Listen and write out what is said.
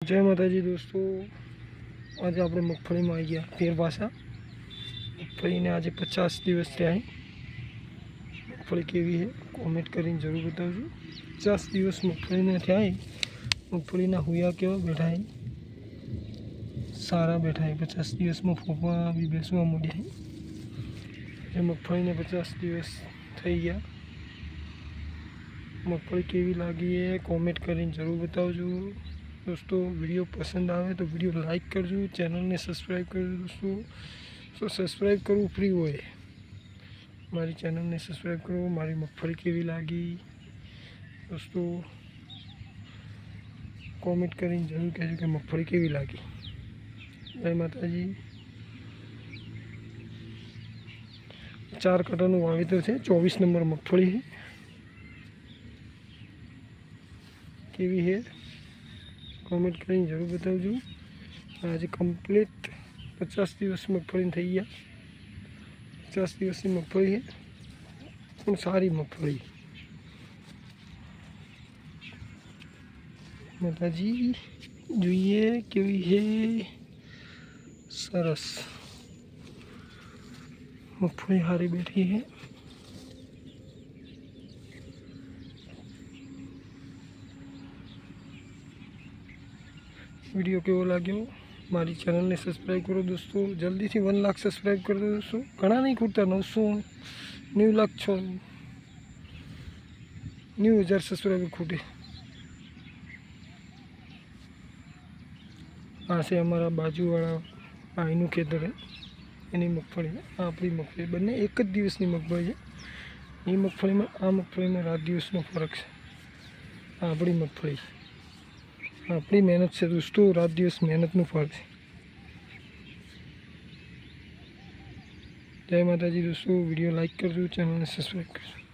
જય માતાજી દોસ્તો. આજે આપણે મગફળીમાં આવી ગયા ફેર પાછા મગફળીને આજે પચાસ દિવસ થયા મગફળી કેવી છે કોમેન્ટ કરીને જરૂર બતાવજો. પચાસ દિવસ મગફળીને થયા મગફળીના હુયા કેવા બેઠા સારા બેઠા પચાસ દિવસમાં ફોફા બી બેસવા મળ્યા એ મગફળીને પચાસ દિવસ થઈ ગયા. મગફળી કેવી લાગી એ કોમેન્ટ કરીને જરૂર બતાવજો. દોસ્તો, વીડિયો પસંદ આવે તો વીડિયો લાઇક કરજો, ચેનલને સબસ્ક્રાઈબ કરજો દોસ્તો. તો સબસ્ક્રાઈબ કરવું ફ્રી હોય. મારી ચેનલને સબસ્ક્રાઈબ કરો, મારી મગફળી કેવી લાગી? દોસ્તો કોમેન્ટ કરીને જરૂર કહેજો કે મગફળી કેવી લાગી. જય માતાજી. ચાર કટાનું વાવેતર છે, ચોવીસ નંબર મગફળી છે. કેવી છે? કોમેન્ટ કરીને જરૂર બતાવજો. આજે કમ્પ્લીટ પચાસ દિવસ મગફળી થઈ ગયા. પચાસ દિવસની મગફળી છે. પણ સારી મગફળી. માતાજી, જોઈએ કેવી છે? સરસ. મગફળી સારી બેઠી છે. વીડિયો કેવો લાગ્યો? મારી ચેનલને સબસ્ક્રાઈબ કરો દોસ્તો. જલ્દીથી વન લાખ સબસ્ક્રાઈબ કરી દો દોસ્તો. ઘણા નહીં ખૂટતા, નવસો નેવું લાખ છ નેવું હજાર સબસ્ક્રાઈબર ખૂટે. આ છે અમારા બાજુવાળા ભાઈનું ખેતર. એની મગફળી. આપણી મગફળી. બંને એક જ દિવસની મગફળી છે. એ મગફળીમાં આ મગફળીમાં રાત દિવસનો ફરક છે. આપણી મગફળી આપણી મહેનત છે, દોસ્તો. રાત દિવસ મહેનતનું ફળ છે. જય માતાજી, દોસ્તો. વીડિયો લાઈક કરજો, ચેનલને સબસ્ક્રાઈબ કરજો.